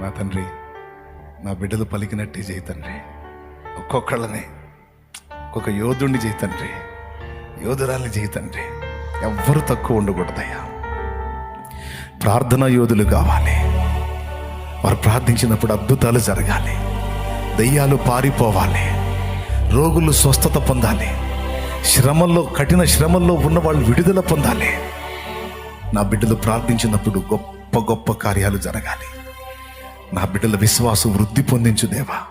నా తండ్రి నా బిడ్డలు పలికినట్టే చేయి తండ్రి. ఒక్కొక్కళ్ళని ఒక్కొక్క యోధుడిని చేయి తండ్రి. యోధురాల్ని చేయి తండ్రి. ఎవ్వరు తక్కువ ఉండకూడదయ్యా. ప్రార్థన యోధులు కావాలి. వారు ప్రార్థించినప్పుడు అద్భుతాలు జరగాలి. దయ్యాలు పారిపోవాలి. రోగులు స్వస్థత పొందాలి. శ్రమల్లో కఠిన శ్రమల్లో ఉన్న వాళ్ళు విడుదల పొందాలి. నా బిడ్డలు ప్రార్థించినప్పుడు గొప్ప గొప్ప కార్యాలు జరగాలి. నా బిడ్డల విశ్వాసం వృద్ధి పొందించు దేవా.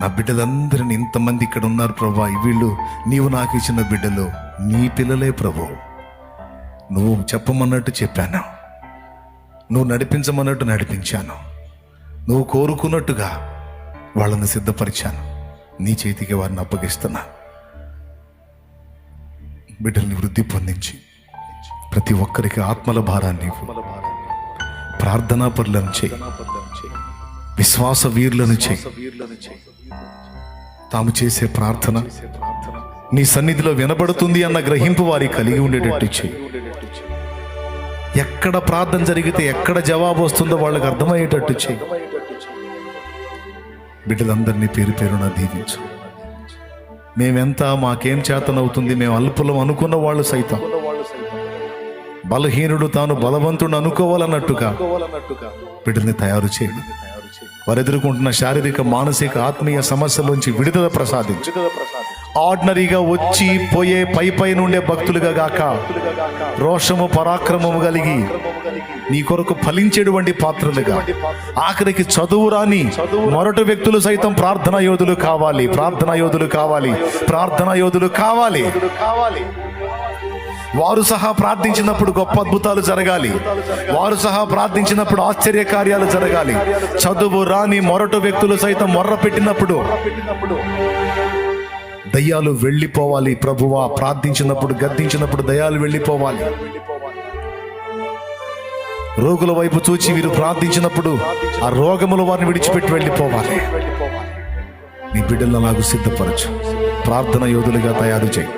నా బిడ్డలందరిని ఇంతమంది ఇక్కడ ఉన్నారు ప్రభా. వీళ్ళు నీవు నాకు ఇచ్చిన బిడ్డలు నీ పిల్లలే ప్రభు. నువ్వు చెప్పమన్నట్టు చెప్పాను. నువ్వు నడిపించమన్నట్టు నడిపించాను. నువ్వు కోరుకున్నట్టుగా వాళ్ళని సిద్ధపరిచాను. నీ చేతికి వారిని అప్పగిస్తున్నా. బిడ్డల్ని వృద్ధి పొందించి ప్రతి ఒక్కరికి ఆత్మల భారాన్ని ప్రార్థనా పరులను చేయి. విశ్వాస వీరులను చేయి. తాము చేసే ప్రార్థన నీ సన్నిధిలో వినబడుతుంది అన్న గ్రహింపు వారి కలిగి ఉండేటట్టు చేయి. ఎక్కడ ప్రార్థన జరిగితే ఎక్కడ జవాబు వస్తుందో వాళ్ళకి అర్థమయ్యేటట్టు చేయి. బిడ్డలందరినీ పేరు పేరున దీవించు. మేమెంత మాకేం చేతనవుతుంది మేము అల్పులం అనుకున్న వాళ్ళు సైతం. బలహీనుడు తాను బలవంతుడు అనుకోవాలన్నట్టుగా వీటిని తయారు చేయండి. వారు ఎదుర్కొంటున్న శారీరక మానసిక ఆత్మీయ సమస్యలోంచి విడుదల ప్రసాదించు. ఆర్డినరీగా వచ్చి పోయే పై పైన నుండే భక్తులుగా గాక రోషము పరాక్రమము కలిగి నీ కొరకు ఫలించేటువంటి పాత్రలుగా. ఆఖరికి చదువు రాని మొరటి వ్యక్తులు సైతం ప్రార్థనా యోధులు కావాలి ప్రార్థనా యోధులు కావాలి ప్రార్థనా యోధులు కావాలి కావాలి. వారు సహా ప్రార్థించినప్పుడు గొప్ప అద్భుతాలు జరగాలి. వారు సహా ప్రార్థించినప్పుడు ఆశ్చర్య కార్యాలు జరగాలి. చదువు రాని మొరటు వ్యక్తులు సైతం మొర్ర పెట్టినప్పుడు దయ్యాలు వెళ్ళిపోవాలి ప్రభువా. ప్రార్థించినప్పుడు గద్దించినప్పుడు దయ్యాలు వెళ్ళిపోవాలి. రోగుల వైపు చూచి వీరు ప్రార్థించినప్పుడు ఆ రోగములు వారిని విడిచిపెట్టి వెళ్ళిపోవాలి. నీ బిడ్డలను నాకు సిద్ధపరచు. ప్రార్థన యోధులుగా తయారు చేయి.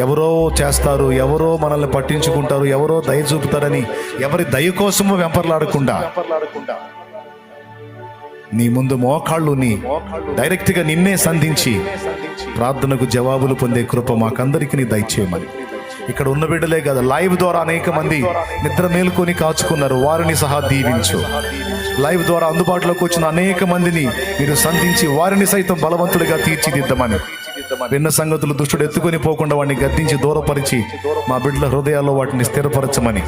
ఎవరో చేస్తారు ఎవరో మనల్ని పట్టించుకుంటారు ఎవరో దయ చూపుతారని ఎవరి దయ కోసము వెంపర్లాడకుండా నీ ముందు మోకాళ్ళు నీ డైరెక్ట్గా నిన్నే సంధించి ప్రార్థనకు జవాబులు పొందే కృప మాకందరికి నీ దయచేయమని ఇక్కడ ఉన్న బిడ్డలే కదా లైవ్ ద్వారా అనేక మంది నిద్ర మేలుకొని కాచుకున్నారు వారిని సహా దీవించు. లైవ్ ద్వారా అందుబాటులోకి వచ్చిన అనేక మందిని మీరు సంధించి వారిని సైతం బలవంతులుగా తీర్చిదిద్దమని. విన్న సంగతులు దుష్టుడు ఎత్తుకొని పోకుండా వాడిని గద్దించి దూరపరిచి మా బిడ్డల హృదయాల్లో వాటిని స్థిరపరచమని.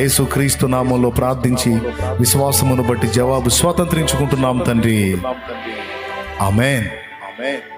యేసు క్రీస్తు నామంలో ప్రార్థించి విశ్వాసమును బట్టి జవాబు స్వాతంత్రించుకుంటున్నాం తండ్రి. ఆమెన్. Amen.